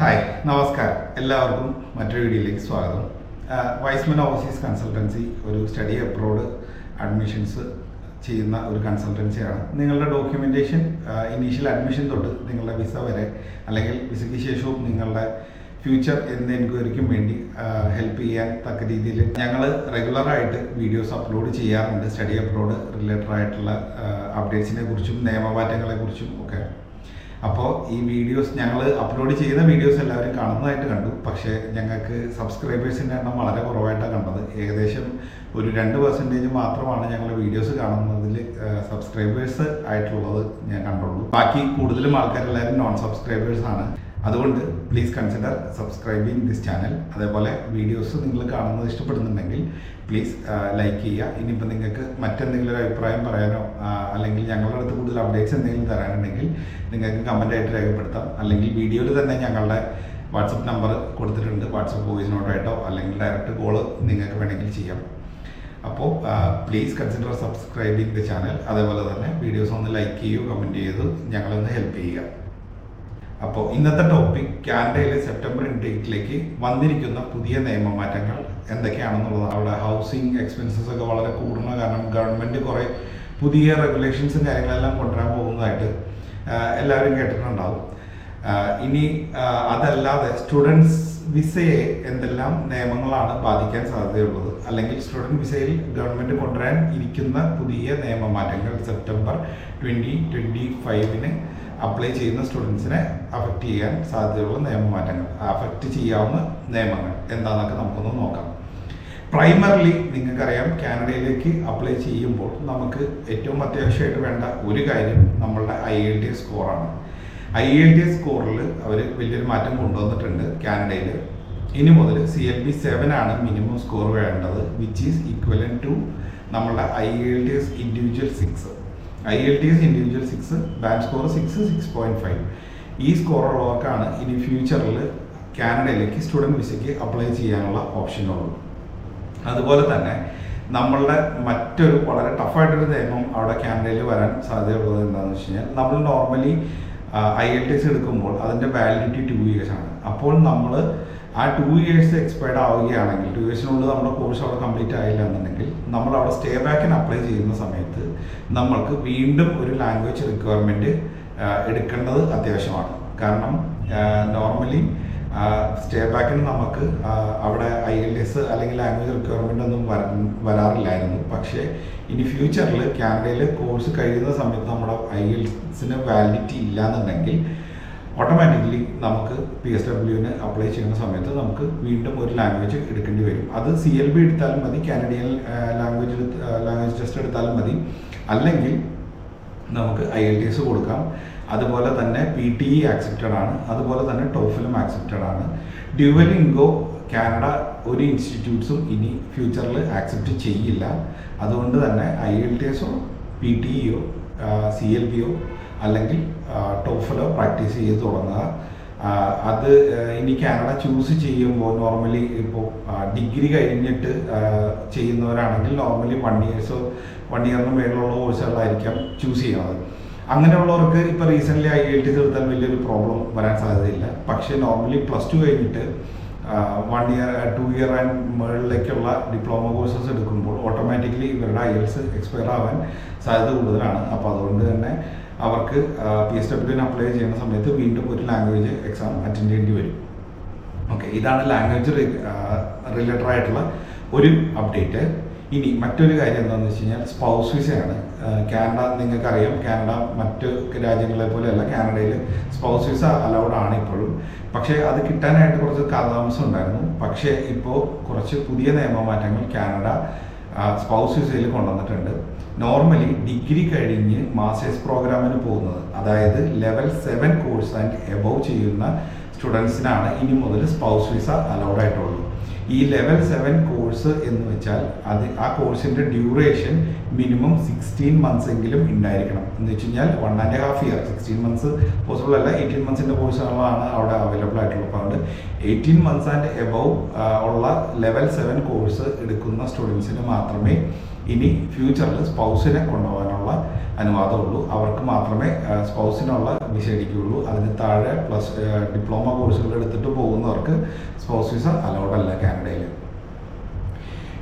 Hi നമസ്കാരം. എല്ലാവർക്കും മറ്റൊരു വീഡിയോയിലേക്ക് സ്വാഗതം. വൈസ്മൻ ഓവർസീസ് കൺസൾട്ടൻസി ഒരു സ്റ്റഡി അബ്രോഡ് അഡ്മിഷൻസ് ചെയ്യുന്ന ഒരു കൺസൾട്ടൻസിയാണ് നിങ്ങളുടെ ഡോക്യുമെന്റേഷൻ ഇനീഷ്യൽ അഡ്മിഷൻ തൊട്ട് നിങ്ങളുടെ വിസ വരെ അല്ലെങ്കിൽ വിസയ്ക്ക് ശേഷവും നിങ്ങളുടെ ഫ്യൂച്ചർ എന്ന എൻക്വയറിക്കും വേണ്ടി ഹെൽപ്പ് ചെയ്യാൻ തക്ക രീതിയിൽ ഞങ്ങൾ റെഗുലറായിട്ട് വീഡിയോസ് അപ്ലോഡ് ചെയ്യാറുണ്ട്. സ്റ്റഡി അബ്രോഡ് റിലേറ്റഡ് ആയിട്ടുള്ള അപ്ഡേറ്റ്സിനെ കുറിച്ചും നിയമമാറ്റങ്ങളെ കുറിച്ചും ഒക്കെ. അപ്പോൾ ഈ വീഡിയോസ് ഞങ്ങൾ അപ്ലോഡ് ചെയ്യുന്ന വീഡിയോസ് എല്ലാവരും കാണുന്നതായിട്ട് കണ്ടു. പക്ഷേ ഞങ്ങൾക്ക് സബ്സ്ക്രൈബേഴ്സിന്റെ എണ്ണം വളരെ കുറവായിട്ടാണ് കണ്ടത്. ഏകദേശം ഒരു രണ്ട് പെർസെന്റേജ് മാത്രമാണ് ഞങ്ങൾ വീഡിയോസ് കാണുന്നതിൽ സബ്സ്ക്രൈബേഴ്സ് ആയിട്ടുള്ളത് ഞാൻ കണ്ടുള്ളൂ. ബാക്കി കൂടുതലും ആൾക്കാരെല്ലാവരും നോൺ സബ്സ്ക്രൈബേഴ്സാണ് അതുകൊണ്ട് please consider subscribing this channel അതേപോലെ വീഡിയോസ് നിങ്ങൾ കാണുന്നത് ഇഷ്ടപ്പെടുന്നുണ്ടെങ്കിൽ പ്ലീസ് ലൈക്ക് ചെയ്യുക. ഇനിയിപ്പോൾ നിങ്ങൾക്ക് മറ്റെന്തെങ്കിലും ഒരു അഭിപ്രായം പറയാനോ അല്ലെങ്കിൽ ഞങ്ങളുടെ അടുത്ത് കൂടുതൽ അപ്ഡേറ്റ്സ് എന്തെങ്കിലും തരാനുണ്ടെങ്കിൽ നിങ്ങൾക്ക് കമന്റായിട്ട് രേഖപ്പെടുത്താം. അല്ലെങ്കിൽ വീഡിയോയിൽ തന്നെ ഞങ്ങളുടെ വാട്സപ്പ് നമ്പർ കൊടുത്തിട്ടുണ്ട്. വാട്സപ്പ് വോയിസ് നോട്ടായിട്ടോ അല്ലെങ്കിൽ ഡയറക്റ്റ് കോൾ നിങ്ങൾക്ക് വേണമെങ്കിൽ ചെയ്യാം. അപ്പോൾ please consider subscribing the channel അതേപോലെ തന്നെ വീഡിയോസ് ഒന്ന് ലൈക്ക് ചെയ്യുകയോ കമന്റ് ചെയ്ത് ഞങ്ങളൊന്ന് ഹെൽപ്പ് ചെയ്യുക. അപ്പോൾ ഇന്നത്തെ ടോപ്പിക് കാനഡയിലെ സെപ്റ്റംബർ ഇൻടേക്കിലേക്ക് വന്നിരിക്കുന്ന പുതിയ നിയമമാറ്റങ്ങൾ എന്തൊക്കെയാണെന്നുള്ളതാണ് അവിടെ ഹൗസിംഗ് എക്സ്പെൻസസ് ഒക്കെ വളരെ കൂടുന്ന കാരണം ഗവൺമെന്റ് കുറേ പുതിയ റെഗുലേഷൻസും കാര്യങ്ങളെല്ലാം കൊണ്ടുവരാൻ പോകുന്നതായിട്ട് എല്ലാവരും കേട്ടിട്ടുണ്ടാവും. ഇനി അതല്ലാതെ സ്റ്റുഡൻസ് വിസയെ എന്തെല്ലാം നിയമങ്ങളാണ് ബാധിക്കാൻ സാധ്യതയുള്ളത്? അല്ലെങ്കിൽ സ്റ്റുഡന്റ് വിസയിൽ ഗവൺമെന്റ് കൊണ്ടുവരാൻ ഇരിക്കുന്ന പുതിയ നിയമമാറ്റങ്ങൾ സെപ്റ്റംബർ ട്വന്റി ട്വന്റി ഫൈവിന് അപ്ലൈ ചെയ്യുന്ന സ്റ്റുഡൻസിനെ അഫക്റ്റ് ചെയ്യാൻ സാധ്യതയുള്ള നിയമമാറ്റങ്ങൾ അഫക്റ്റ് ചെയ്യാവുന്ന നിയമങ്ങൾ എന്താണെന്നൊക്കെ നമുക്കൊന്ന് നോക്കാം. പ്രൈമറിലി നിങ്ങൾക്കറിയാം കാനഡയിലേക്ക് അപ്ലൈ ചെയ്യുമ്പോൾ നമുക്ക് ഏറ്റവും അത്യാവശ്യമായിട്ട് വേണ്ട ഒരു കാര്യം നമ്മളുടെ ഐ എൽ ടി സ്കോറാണ് ഐ എൽ ടി സ്കോറിൽ അവർ വലിയൊരു മാറ്റം കൊണ്ടുവന്നിട്ടുണ്ട് കാനഡയിൽ ഇനി മുതൽ സി എൽ ബി സെവൻ ആണ് മിനിമം സ്കോർ വേണ്ടത് വിച്ച് ഈസ് ഈക്വലൻ ടു നമ്മളുടെ I L T S individual six I L T S individual six band score six six point five ഈ സ്കോർ ഉള്ളവർക്കാണ് ഇനി ഫ്യൂച്ചറിൽ കാനഡയിലേക്ക് സ്റ്റുഡന്റ് വിസയ്ക്ക് അപ്ലൈ ചെയ്യാനുള്ള ഓപ്ഷനുള്ളത് അതുപോലെ തന്നെ നമ്മളുടെ മറ്റൊരു വളരെ ടഫായിട്ടൊരു നിയമം അവിടെ കാനഡയിൽ വരാൻ സാധ്യതയുള്ളത് എന്താണെന്ന് വെച്ച് കഴിഞ്ഞാൽ നമ്മൾ normally I L T S എടുക്കുമ്പോൾ അതിന്റെ വാലിഡിറ്റി ടു ഇയേഴ്സ് ആണ്. അപ്പോൾ നമ്മൾ ആ ടു ഇയേഴ്സ് എക്സ്പയർഡ് ആവുകയാണെങ്കിൽ ടു ഇയേഴ്സിനുള്ളിൽ നമ്മുടെ കോഴ്സ് അവിടെ കംപ്ലീറ്റ് ആയില്ല എന്നുണ്ടെങ്കിൽ നമ്മൾ അവിടെ സ്റ്റേ ബാക്കിന് അപ്ലൈ ചെയ്യുന്ന സമയത്ത് നമ്മൾക്ക് വീണ്ടും ഒരു ലാംഗ്വേജ് റിക്വയർമെന്റ് എടുക്കേണ്ടത് അത്യാവശ്യമാണ്. കാരണം നോർമലി സ്റ്റേ ബാക്കിന് നമുക്ക് അവിടെ ഐ എൽ എസ് അല്ലെങ്കിൽ ലാംഗ്വേജ് റിക്വയർമെന്റ് ഒന്നും വര- വരാറില്ലായിരുന്നു. പക്ഷേ ഇനി ഫ്യൂച്ചറിൽ കാനഡയിൽ കോഴ്സ് കഴിയുന്ന സമയത്ത് നമ്മുടെ ഐ എൽസിന് വാലിഡിറ്റി ഇല്ലാന്നുണ്ടെങ്കിൽ ഓട്ടോമാറ്റിക്കലി നമുക്ക് പി എസ് ഡബ്ല്യുവിന് അപ്ലൈ ചെയ്യുന്ന സമയത്ത് നമുക്ക് വീണ്ടും ഒരു ലാംഗ്വേജ് എടുക്കേണ്ടി വരും. അത് സി എൽ ബി എടുത്താലും മതി കാനഡിയൻ ലാംഗ്വേജ് ലാംഗ്വേജ് ടെസ്റ്റ് എടുത്താലും മതി. അല്ലെങ്കിൽ നമുക്ക് ഐ എൽ ടി എസ് കൊടുക്കാം. അതുപോലെ തന്നെ പി ടി ഇ ആക്സെപ്റ്റഡ് ആണ്. അതുപോലെ തന്നെ ടോഫിലും ആക്സെപ്റ്റഡ് ആണ്. ഡ്യുവലിംഗോ കാനഡ ഒരു ഇൻസ്റ്റിറ്റ്യൂട്ട്സും ഇനി ഫ്യൂച്ചറിൽ ആക്സെപ്റ്റ് ചെയ്യില്ല. അതുകൊണ്ട് തന്നെ ഐ എൽ ടി എസോ പി ടി ഇയോ സി എൽ പിയോ അല്ലെങ്കിൽ ടോഫലോ പ്രാക്ടീസ് ചെയ്ത് തുടങ്ങുക. അത് ഇനി കാനഡ ചൂസ് ചെയ്യുമ്പോൾ നോർമലി ഇപ്പോൾ ഡിഗ്രി കഴിഞ്ഞിട്ട് ചെയ്യുന്നവരാണെങ്കിൽ നോർമലി വൺ ഇയേഴ്സോ വൺ ഇയറിന് മേളിലുള്ള കോഴ്സുകളായിരിക്കാം ചൂസ് ചെയ്യുന്നത്. അങ്ങനെയുള്ളവർക്ക് ഇപ്പോൾ റീസെന്റ്ലി ഐ എൽ ടി തീർത്താൽ വലിയൊരു പ്രോബ്ലം വരാൻ സാധ്യതയില്ല. പക്ഷേ നോർമലി പ്ലസ് ടു കഴിഞ്ഞിട്ട് one year two year and മുകളിലേക്കുള്ള ഡിപ്ലോമ കോഴ്സസ് എടുക്കുമ്പോൾ ഓട്ടോമാറ്റിക്കലി ഇവരുടെ ഐ എൽസ് എക്സ്പയർ ആവാൻ സാധ്യത കൂടുതലാണ്. അപ്പോൾ അതുകൊണ്ട് തന്നെ അവർക്ക് പി എസ് ഡബ്ല്യുവിന് അപ്ലൈ ചെയ്യുന്ന സമയത്ത് വീണ്ടും ഒരു ലാംഗ്വേജ് എക്സാം അറ്റൻഡ് ചെയ്യേണ്ടി വരും. ഓക്കെ ഇതാണ് ലാംഗ്വേജ് റിലേറ്റഡ് ആയിട്ടുള്ള ഒരു അപ്ഡേറ്റ് ഇനി മറ്റൊരു കാര്യം എന്താണെന്ന് വെച്ച് കഴിഞ്ഞാൽ സ്പൗസ് വിസയാണ് കാനഡ നിങ്ങൾക്കറിയാം കാനഡ മറ്റ് രാജ്യങ്ങളെ പോലെയല്ല കാനഡയിൽ സ്പൗസ് വിസ അലൗഡ് ആണ് ഇപ്പോഴും. പക്ഷേ അത് കിട്ടാനായിട്ട് കുറച്ച് കാലതാമസം ഉണ്ടായിരുന്നു. പക്ഷേ ഇപ്പോൾ കുറച്ച് പുതിയ നിയമമാറ്റങ്ങൾ കാനഡ സ്പൗസ് വിസയിൽ കൊണ്ടുവന്നിട്ടുണ്ട്. നോർമലി ഡിഗ്രി കഴിഞ്ഞ് മാസ്റ്റേഴ്സ് പ്രോഗ്രാമിന് പോകുന്നത് അതായത് level seven course and above ചെയ്യുന്ന സ്റ്റുഡൻസിനാണ് ഇനി മുതൽ സ്പൗസ് വിസ അലൗഡ് ആയിട്ടുള്ളൂ ഈ ലെവൽ സെവൻ കോഴ്സ് എന്ന് വെച്ചാൽ അത് ആ കോഴ്സിന്റെ ഡ്യൂറേഷൻ മിനിമം സിക്സ്റ്റീൻ മന്ത്സ് എങ്കിലും ഉണ്ടായിരിക്കണം. എന്ന് വെച്ച് കഴിഞ്ഞാൽ one and half year sixteen months possible അല്ല. എയ്റ്റീൻ മന്ത്സിന്റെ കോഴ്സുകളാണ് അവിടെ അവൈലബിൾ ആയിട്ടുള്ളത് അപ്പോൾ അതുകൊണ്ട് എയ്റ്റീൻ മന്ത്സ് ആൻഡ് എബവ് ഉള്ള ലെവൽ സെവൻ കോഴ്സ് എടുക്കുന്ന സ്റ്റുഡൻസിന് മാത്രമേ ഇനി ഫ്യൂച്ചറിൽ സ്പൗസിനെ കൊണ്ടുപോകാനുള്ള അനുവാദമുള്ളൂ. അവർക്ക് മാത്രമേ സ്പൗസിനുള്ള വിസ അടിക്കുകയുള്ളൂ അതിന് താഴെ പ്ലസ് ഡിപ്ലോമ കോഴ്സുകൾ എടുത്തിട്ട് പോകുന്നവർക്ക് സ്പൗസ് വിസ അലൗഡ് അല്ല കാനഡയിൽ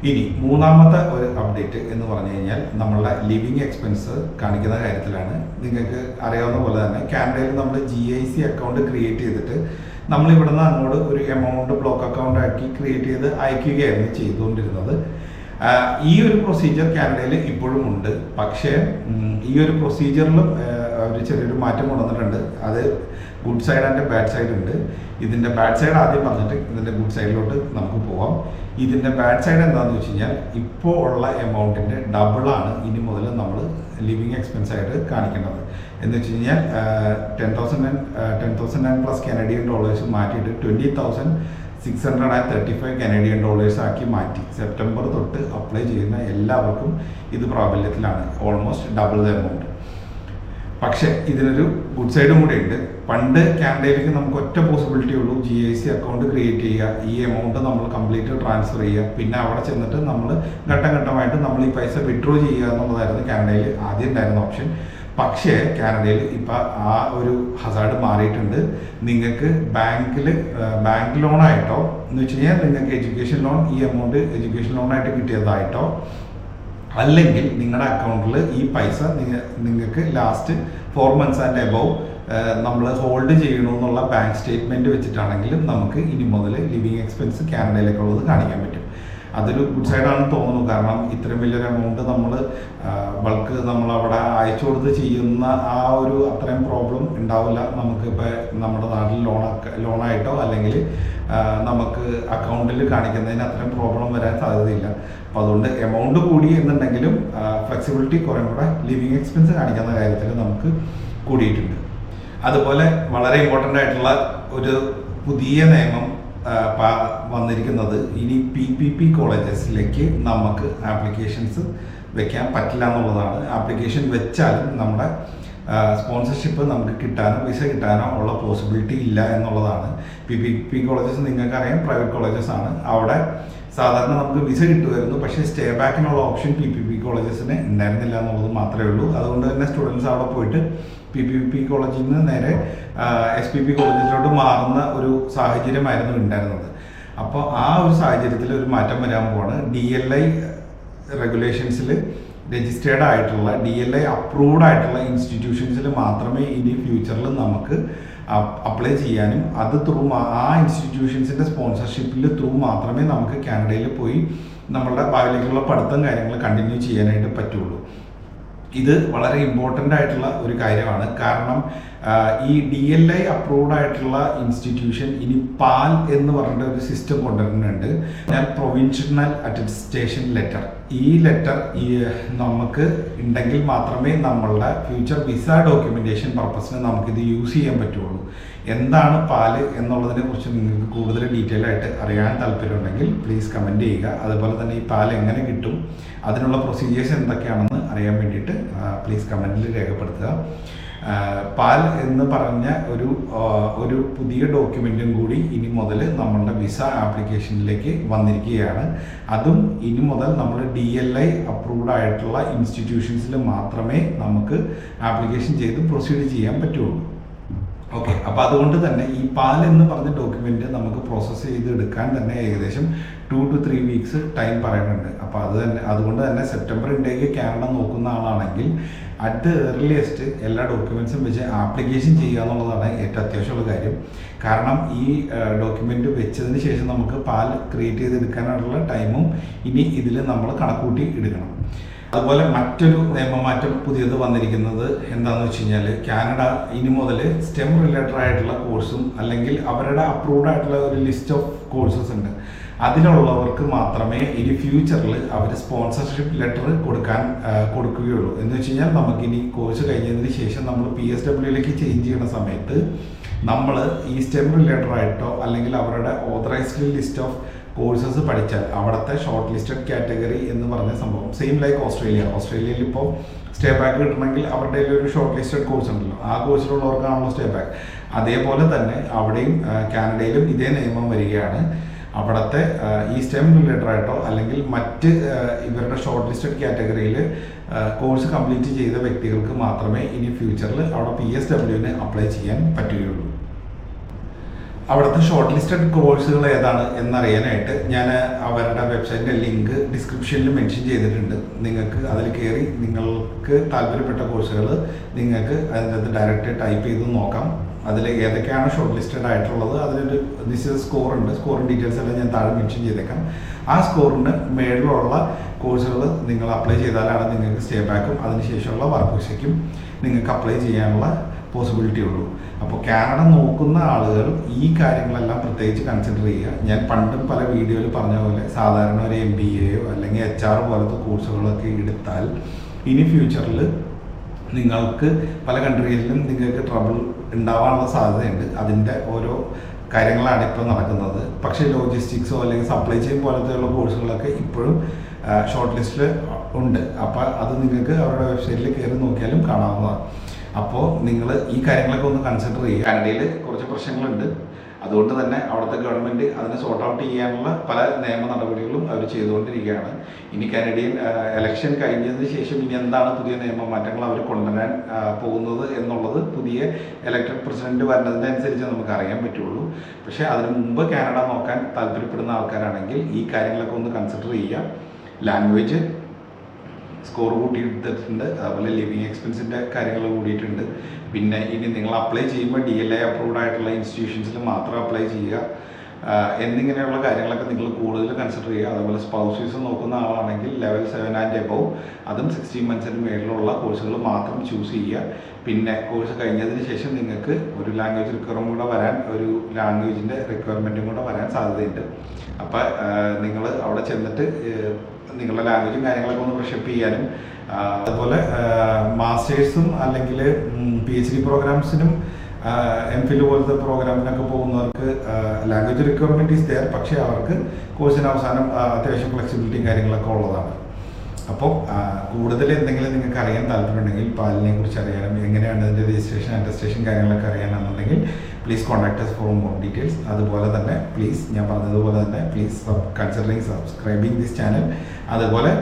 ഇനി മൂന്നാമത്തെ ഒരു അപ്ഡേറ്റ് എന്ന് പറഞ്ഞു കഴിഞ്ഞാൽ നമ്മളുടെ ലിവിങ് എക്സ്പെൻസ് കാണിക്കുന്ന കാര്യത്തിലാണ്. നിങ്ങൾക്ക് അറിയാവുന്ന പോലെ തന്നെ കാനഡയിൽ നമ്മൾ G I C account create ചെയ്തിട്ട് നമ്മൾ ഇവിടുന്ന് അങ്ങോട്ട് ഒരു എമൗണ്ട് ബ്ലോക്ക് അക്കൗണ്ട് ആക്കി ക്രിയേറ്റ് ചെയ്ത് അയക്കുകയായിരുന്നു ചെയ്തുകൊണ്ടിരുന്നത്. ഈ ഒരു പ്രൊസീജിയർ കാനഡയിൽ ഇപ്പോഴും ഉണ്ട്. പക്ഷേ ഈ ഒരു പ്രൊസീജിയറിലും ഒരു ചെറിയൊരു മാറ്റം കൊണ്ടുവന്നിട്ടുണ്ട്. അത് good side and bad side ഉണ്ട്. ഇതിന്റെ ബാഡ് സൈഡ് ആദ്യം പറഞ്ഞിട്ട് ഇതിന്റെ ഗുഡ് സൈഡിലോട്ട് നമുക്ക് പോവാം. ഇതിന്റെ ബാഡ് സൈഡ് എന്താണെന്ന് വെച്ച് കഴിഞ്ഞാൽ ഇപ്പോൾ ഉള്ള എമൗണ്ടിന്റെ ഡബിളാണ് ഇനി മുതൽ നമ്മൾ ലിവിങ് എക്സ്പെൻസ് ആയിട്ട് കാണിക്കേണ്ടത്. എന്ന് വെച്ച് കഴിഞ്ഞാൽ ten thousand and ten thousand and plus Canadian dollars മാറ്റിയിട്ട് twenty thousand six hundred and thirty five Canadian dollars ആക്കി മാറ്റി. സെപ്റ്റംബർ തൊട്ട് അപ്ലൈ ചെയ്യുന്ന എല്ലാവർക്കും ഇത് പ്രാബല്യത്തിലാണ്. ഓൾമോസ്റ്റ് ഡബിൾ ദ എമൗണ്ട് പക്ഷേ ഇതിനൊരു ഗുഡ് സൈഡും കൂടെ ഉണ്ട് പണ്ട് കാനഡയിലേക്ക് നമുക്ക് ഒറ്റ പോസിബിലിറ്റി ഉള്ളൂ. G I C account create ചെയ്യുക. ഈ എമൗണ്ട് നമ്മൾ കംപ്ലീറ്റ് ട്രാൻസ്ഫർ ചെയ്യുക. പിന്നെ അവിടെ ചെന്നിട്ട് നമ്മൾ ഘട്ടം ഘട്ടമായിട്ട് നമ്മൾ ഈ പൈസ വിഡ്രോ ചെയ്യുക എന്നുള്ളതായിരുന്നു കാനഡയിൽ ആദ്യം ഉണ്ടായിരുന്ന ഓപ്ഷൻ പക്ഷേ കാനഡയിൽ ഇപ്പം ആ ഒരു ഹസാർഡ് മാറിയിട്ടുണ്ട്. നിങ്ങൾക്ക് ബാങ്കിൽ ബാങ്ക് ലോണായിട്ടോ എന്ന് വെച്ച് കഴിഞ്ഞാൽ നിങ്ങൾക്ക് എഡ്യൂക്കേഷൻ ലോൺ ഈ എമൗണ്ട് എഡ്യൂക്കേഷൻ ലോണായിട്ട് കിട്ടിയതായിട്ടോ. അല്ലെങ്കിൽ നിങ്ങളുടെ അക്കൗണ്ടിൽ ഈ പൈസ നിങ്ങൾക്ക് last four months and above നമ്മൾ ഹോൾഡ് ചെയ്യണമെന്നുള്ള ബാങ്ക് സ്റ്റേറ്റ്മെന്റ് വെച്ചിട്ടാണെങ്കിലും നമുക്ക് ഇനി മുതൽ ലിവിങ് എക്സ്പെൻസ് കാനഡയിലേക്കുള്ളത് കാണിക്കാൻ പറ്റും. അതൊരു ഗുഡ് സൈഡാണെന്ന് തോന്നുന്നു. കാരണം ഇത്രയും വലിയൊരു എമൗണ്ട് നമ്മൾ ബൾക്ക് നമ്മൾ അവിടെ അയച്ചു കൊടുത്ത് ചെയ്യുന്ന ആ ഒരു അത്രയും പ്രോബ്ലം ഉണ്ടാവില്ല. നമുക്ക് ഇപ്പോൾ നമ്മുടെ നാട്ടിൽ ലോൺ ലോണായിട്ടോ അല്ലെങ്കിൽ നമുക്ക് അക്കൗണ്ടിൽ കാണിക്കുന്നതിന് അത്രയും പ്രോബ്ലം വരാൻ സാധ്യതയില്ല. അപ്പോൾ അതുകൊണ്ട് എമൗണ്ട് കൂടി എന്നുണ്ടെങ്കിലും ഫ്ലെക്സിബിലിറ്റി കുറേ കൂടെ ലിവിങ് എക്സ്പെൻസ് കാണിക്കുന്ന കാര്യത്തിൽ നമുക്ക് കൂടിയിട്ടുണ്ട്. അതുപോലെ വളരെ ഇമ്പോർട്ടന്റ് ആയിട്ടുള്ള ഒരു പുതിയ നിയമം വന്നിരിക്കുന്നത്. ഇനി പി പി പി കോളേജസിലേക്ക് നമുക്ക് ആപ്ലിക്കേഷൻസ് വെക്കാൻ പറ്റില്ല എന്നുള്ളതാണ്. ആപ്ലിക്കേഷൻ വെച്ചാലും നമ്മുടെ സ്പോൺസർഷിപ്പ് നമുക്ക് കിട്ടാനോ വിസ കിട്ടാനോ ഉള്ള പോസിബിലിറ്റി ഇല്ല എന്നുള്ളതാണ്. പി പി പി കോളേജസ് നിങ്ങൾക്കറിയാം പ്രൈവറ്റ് കോളേജസ് ആണ്. അവിടെ സാധാരണ നമുക്ക് വിസ കിട്ടുമായിരുന്നു പക്ഷേ സ്റ്റേ ബാക്കിനുള്ള ഓപ്ഷൻ പി പി പി കോളേജസിന് ഉണ്ടായിരുന്നില്ല എന്നുള്ളത് മാത്രമേ ഉള്ളൂ. അതുകൊണ്ട് തന്നെ സ്റ്റുഡൻസ് അവിടെ പോയിട്ട് പി പി പി കോളേജിൽ നിന്ന് നേരെ എസ് പി പി കോളേജിലോട്ട് മാറുന്ന ഒരു സാഹചര്യമായിരുന്നു ഉണ്ടായിരുന്നത്. അപ്പോൾ ആ ഒരു സാഹചര്യത്തിൽ ഒരു മാറ്റം വരാൻ പോവാണ്. ഡി എൽ ഐ റെഗുലേഷൻസിൽ രജിസ്റ്റേർഡ് ആയിട്ടുള്ള ഡി എൽ ഐ അപ്രൂവ്ഡ് ആയിട്ടുള്ള ഇൻസ്റ്റിറ്റ്യൂഷൻസിൽ മാത്രമേ ഇനി ഫ്യൂച്ചറിൽ നമുക്ക് അപ്ലൈ ചെയ്യാനും അത് ത്രൂ ആ ഇൻസ്റ്റിറ്റ്യൂഷൻസിന്റെ സ്പോൺസർഷിപ്പിൽ ത്രൂ മാത്രമേ നമുക്ക് കാനഡയിൽ പോയി നമ്മളുടെ ഭാവിയിലേക്കുള്ള പഠിത്തം കാര്യങ്ങൾ കണ്ടിന്യൂ ചെയ്യാനായിട്ട് പറ്റുള്ളൂ. ഇത് വളരെ ഇമ്പോർട്ടന്റ് ആയിട്ടുള്ള ഒരു കാര്യമാണ്. കാരണം ഈ ഡി എൽ ഐ അപ്രൂവ്ഡ് ആയിട്ടുള്ള ഇൻസ്റ്റിറ്റ്യൂഷൻ ഇനി പാൽ എന്ന് പറഞ്ഞിട്ട് ഒരു സിസ്റ്റം കൊണ്ടുവരുന്നുണ്ട്. ഞാൻ പ്രൊവിൻഷണൽ അറ്റസ്റ്റേഷൻ ലെറ്റർ ഈ ലെറ്റർ ഈ നമുക്ക് ഉണ്ടെങ്കിൽ മാത്രമേ നമ്മളുടെ ഫ്യൂച്ചർ വിസ ഡോക്യുമെന്റേഷൻ പർപ്പസിന് നമുക്കിത് യൂസ് ചെയ്യാൻ പറ്റുള്ളൂ. എന്താണ് പാൽ എന്നുള്ളതിനെ കുറിച്ച് നിങ്ങൾക്ക് കൂടുതൽ ഡീറ്റെയിൽ ആയിട്ട് അറിയാൻ താല്പര്യമുണ്ടെങ്കിൽ പ്ലീസ് കമന്റ് ചെയ്യുക. അതുപോലെ തന്നെ ഈ പാൽ എങ്ങനെ കിട്ടും അതിനുള്ള പ്രൊസീജിയേഴ്സ് എന്തൊക്കെയാണെന്ന് അറിയാൻ വേണ്ടിയിട്ട് പ്ലീസ് കമന്റിൽ രേഖപ്പെടുത്തുക. പാൽ എന്ന് പറഞ്ഞ ഒരു ഒരു പുതിയ ഡോക്യുമെന്റും കൂടി ഇനി മുതൽ നമ്മളുടെ വിസ ആപ്ലിക്കേഷനിലേക്ക് വന്നിരിക്കുകയാണ്. അതും ഇനി മുതൽ നമ്മൾ ഡി എൽ ഐ അപ്രൂവ്ഡ് ആയിട്ടുള്ള ഇൻസ്റ്റിറ്റ്യൂഷൻസിൽ മാത്രമേ നമുക്ക് ആപ്ലിക്കേഷൻ ചെയ്ത് പ്രൊസീഡ് ചെയ്യാൻ പറ്റുള്ളൂ. ഓക്കെ അപ്പോൾ അതുകൊണ്ട് തന്നെ ഈ പാൽ എന്ന് പറഞ്ഞ ഡോക്യുമെന്റ് നമുക്ക് പ്രോസസ്സ് ചെയ്ത് എടുക്കാൻ തന്നെ ഏകദേശം two two three weeks time പറയുന്നുണ്ട്. അപ്പോൾ അത് തന്നെ അതുകൊണ്ട് തന്നെ സെപ്റ്റംബർ ഇൻഡേക്ക് കാനഡ നോക്കുന്ന ആളാണെങ്കിൽ അറ്റ് ഏർലിയസ്റ്റ് എല്ലാ ഡോക്യുമെൻസും വെച്ച് ആപ്ലിക്കേഷൻ ചെയ്യുക എന്നുള്ളതാണ് ഏറ്റവും അത്യാവശ്യമുള്ള കാര്യം. കാരണം ഈ ഡോക്യുമെന്റ് വെച്ചതിന് ശേഷം നമുക്ക് പാൽ ക്രിയേറ്റ് ചെയ്തെടുക്കാനുള്ള ടൈമും ഇനി ഇതിൽ നമ്മൾ കണക്കൂട്ടി എടുക്കണം. അതുപോലെ മറ്റൊരു നിയമമാറ്റം പുതിയത് വന്നിരിക്കുന്നത് എന്താണെന്ന് വെച്ച് കഴിഞ്ഞാൽ കാനഡ ഇനി മുതൽ സ്റ്റെം റിലേറ്റഡ് ആയിട്ടുള്ള കോഴ്സും അല്ലെങ്കിൽ അവരുടെ അപ്രൂവ്ഡ് ആയിട്ടുള്ള ഒരു ലിസ്റ്റ് ഓഫ് കോഴ്സസ് ഉണ്ട്. അതിലുള്ളവർക്ക് മാത്രമേ ഇനി ഫ്യൂച്ചറിൽ അവർ സ്പോൺസർഷിപ്പ് ലെറ്റർ കൊടുക്കാൻ കൊടുക്കുകയുള്ളൂ. എന്ന് വെച്ച് കഴിഞ്ഞാൽ നമുക്ക് ഇനി കോഴ്സ് കഴിഞ്ഞതിന് ശേഷം നമ്മൾ പി എസ് ഡബ്ല്യൂയിലേക്ക് ചേഞ്ച് ചെയ്യുന്ന സമയത്ത് നമ്മൾ ഈ സ്റ്റെം റിലേറ്റഡ് ആയിട്ടോ അല്ലെങ്കിൽ അവരുടെ ഓതറൈസ്ഡ് ലിസ്റ്റ് ഓഫ് കോഴ്സസ് പഠിച്ചാൽ അവിടുത്തെ ഷോർട്ട് ലിസ്റ്റഡ് കാറ്റഗറി എന്ന് പറഞ്ഞ സംഭവം. സെയിം ലൈക്ക് ഓസ്ട്രേലിയ ഓസ്ട്രേലിയയിൽ ഇപ്പോൾ സ്റ്റേ ബാക്ക് കിട്ടണമെങ്കിൽ അവരുടെ ഒരു ഷോർട്ട് ലിസ്റ്റഡ് കോഴ്സ് ഉണ്ടല്ലോ. ആ കോഴ്സിലുള്ളവർക്കാണല്ലോ സ്റ്റേ ബാക്ക് അതേപോലെ തന്നെ അവിടെയും കാനഡയിലും ഇതേ നിയമം വരികയാണ്. അവിടുത്തെ ഈ സ്റ്റെം റിലേറ്റഡ് ആയിട്ടോ അല്ലെങ്കിൽ മറ്റ് ഇവരുടെ ഷോർട്ട് ലിസ്റ്റഡ് കാറ്റഗറിയിൽ കോഴ്സ് കംപ്ലീറ്റ് ചെയ്ത വ്യക്തികൾക്ക് മാത്രമേ ഇനി ഫ്യൂച്ചറിൽ അവിടെ പി എസ് ഡബ്ല്യുവിന് അപ്ലൈ ചെയ്യാൻ പറ്റുകയുള്ളൂ. അവിടുത്തെ ഷോർട്ട് ലിസ്റ്റഡ് കോഴ്സുകൾ ഏതാണ് എന്നറിയാനായിട്ട് ഞാൻ അവരുടെ വെബ്സൈറ്റിന്റെ ലിങ്ക് ഡിസ്ക്രിപ്ഷനിൽ മെൻഷൻ ചെയ്തിട്ടുണ്ട്. നിങ്ങൾക്ക് അതിൽ കയറി നിങ്ങൾക്ക് താല്പര്യപ്പെട്ട കോഴ്സുകൾ നിങ്ങൾക്ക് അതിനകത്ത് ഡയറക്റ്റ് ടൈപ്പ് ചെയ്ത് നോക്കാം. അതിൽ ഏതൊക്കെയാണ് ഷോർട്ട് ലിസ്റ്റഡ് ആയിട്ടുള്ളത് അതിലൊരു നിശ്ചിത സ്കോർ ഉണ്ട്. സ്കോറിന്റെ ഡീറ്റെയിൽസ് എല്ലാം ഞാൻ താഴെ മെൻഷൻ ചെയ്തേക്കാം. ആ സ്കോറിന് മേളിലുള്ള കോഴ്സുകൾ നിങ്ങൾ അപ്ലൈ ചെയ്താലാണ് നിങ്ങൾക്ക് സ്റ്റേ ബാക്കും അതിനുശേഷമുള്ള വർക്ക് വിസയ്ക്കും നിങ്ങൾക്ക് അപ്ലൈ ചെയ്യാനുള്ള പോസിബിലിറ്റി ഉള്ളൂ. അപ്പോൾ കാനഡ നോക്കുന്ന ആളുകൾ ഈ കാര്യങ്ങളെല്ലാം പ്രത്യേകിച്ച് കൺസിഡർ ചെയ്യുക. ഞാൻ പണ്ടും പല വീഡിയോയിൽ പറഞ്ഞ പോലെ സാധാരണ ഒരു എം ബി എയോ അല്ലെങ്കിൽ എച്ച് ആർ പോലത്തെ കോഴ്സുകളൊക്കെ എടുത്താൽ ഇനി ഫ്യൂച്ചറിൽ നിങ്ങൾക്ക് പല കൺട്രിയിലും നിങ്ങൾക്ക് ട്രബിൾ ഉണ്ടാവാനുള്ള സാധ്യതയുണ്ട്. അതിന്റെ ഓരോ കാര്യങ്ങളാണ് ഇപ്പോൾ നടക്കുന്നത്. പക്ഷേ ലോജിസ്റ്റിക്സോ അല്ലെങ്കിൽ സപ്ലൈ ചെയിൻ പോലത്തെയുള്ള കോഴ്സുകളൊക്കെ ഇപ്പോഴും ഷോർട്ട് ലിസ്റ്റിൽ ഉണ്ട്. അപ്പോൾ അത് നിങ്ങൾക്ക് അവരുടെ വെബ്സൈറ്റിൽ കയറി നോക്കിയാലും കാണാവുന്നതാണ്. അപ്പോൾ നിങ്ങൾ ഈ കാര്യങ്ങളൊക്കെ ഒന്ന് കൺസിഡർ ചെയ്യുക. കാനഡയിൽ കുറച്ച് പ്രശ്നങ്ങളുണ്ട്. അതുകൊണ്ട് തന്നെ അവിടുത്തെ ഗവൺമെന്റ് അതിനെ സോർട്ട് ഔട്ട് ചെയ്യാനുള്ള പല നിയമ നടപടികളും അവർ ചെയ്തുകൊണ്ടിരിക്കുകയാണ്. ഇനി കാനഡിയൻ ഇലക്ഷൻ കഴിഞ്ഞതിന് ശേഷം ഇനി എന്താണ് പുതിയ നിയമ? മാറ്റങ്ങൾ അവർ കൊണ്ടുവരാൻ പോകുന്നത് എന്നുള്ളത് പുതിയ ഇലക്ടഡ് പ്രസിഡന്റ് വരുന്നതിനനുസരിച്ച് നമുക്ക് അറിയാൻ പറ്റുള്ളൂ. പക്ഷേ അതിന് മുമ്പ് കാനഡ നോക്കാൻ താല്പര്യപ്പെടുന്ന ആൾക്കാരാണെങ്കിൽ ഈ കാര്യങ്ങളൊക്കെ ഒന്ന് കൺസിഡർ ചെയ്യുക. ലാംഗ്വേജ് സ്കോർ കൂട്ടിയിട്ടുണ്ട്. അതുപോലെ ലിവിങ് എക്സ്പെൻസിന്റെ കാര്യങ്ങൾ കൂടിയിട്ടുണ്ട്. പിന്നെ ഇനി നിങ്ങൾ അപ്ലൈ ചെയ്യുമ്പോൾ ഡി എൽ ഐ അപ്രൂവ്ഡ് ആയിട്ടുള്ള ഇൻസ്റ്റിറ്റ്യൂഷൻസിൽ മാത്രം അപ്ലൈ ചെയ്യുക. എന്നിങ്ങനെയുള്ള കാര്യങ്ങളൊക്കെ നിങ്ങൾ കൂടുതൽ കൺസിഡർ ചെയ്യുക. അതുപോലെ സ്പൗസീസ് നോക്കുന്ന ആളാണെങ്കിൽ ലെവൽ സെവൻ ആൻഡ് എബവ് അതും സിക്സ്റ്റീൻ മന്ത്സിന് മേളിലുള്ള കോഴ്സുകൾ മാത്രം ചൂസ് ചെയ്യുക. പിന്നെ കോഴ്സ് കഴിഞ്ഞതിന് ശേഷം നിങ്ങൾക്ക് ഒരു ലാംഗ്വേജ് റിക്വയർമെന്റ് കൂടെ വരാൻ ഒരു ലാംഗ്വേജിന്റെ റിക്വയർമെന്റും കൂടെ വരാൻ സാധ്യതയുണ്ട്. അപ്പോൾ നിങ്ങൾ അവിടെ ചെന്നിട്ട് നിങ്ങളുടെ ലാംഗ്വേജും കാര്യങ്ങളൊക്കെ ഒന്ന് പ്രഷപ്പ് ചെയ്യാനും അതുപോലെ മാസ്റ്റേഴ്സും അല്ലെങ്കിൽ പി എച്ച് ഡി പ്രോഗ്രാംസിനും എം ഫിൽ പോലത്തെ പ്രോഗ്രാമിനൊക്കെ പോകുന്നവർക്ക് ലാംഗ്വേജ് റിക്വയർമെന്റ് ഈസ് ദയർ പക്ഷേ അവർക്ക് കോഴ്സിന് അവസാനം അത്യാവശ്യം ഫ്ലെക്സിബിലിറ്റിയും കാര്യങ്ങളൊക്കെ ഉള്ളതാണ്. അപ്പോൾ കൂടുതൽ എന്തെങ്കിലും നിങ്ങൾക്ക് അറിയാൻ താല്പര്യമുണ്ടെങ്കിൽ പാലിനെ കുറിച്ച് അറിയാനും എങ്ങനെയാണ് ഇതിന്റെ രജിസ്ട്രേഷൻ അറ്റസ്റ്റേഷൻ കാര്യങ്ങളൊക്കെ അറിയാനാണെന്നുണ്ടെങ്കിൽ please contact us for more details അതുപോലെ തന്നെ പ്ലീസ് ഞാൻ പറഞ്ഞതുപോലെ തന്നെ please considering subscribing this channel അതുപോലെ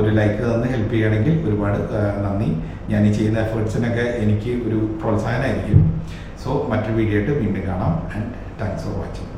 ഒരു ലൈക്ക് തന്ന് ഹെൽപ്പ് ചെയ്യുകയാണെങ്കിൽ ഒരുപാട് നന്ദി. ഞാൻ ഈ ചെയ്യുന്ന എഫേർട്സിനൊക്കെ എനിക്ക് ഒരു പ്രോത്സാഹനമായിരിക്കും സോ മറ്റൊരു വീഡിയോ ആയിട്ട് വീണ്ടും കാണാം. And thanks for watching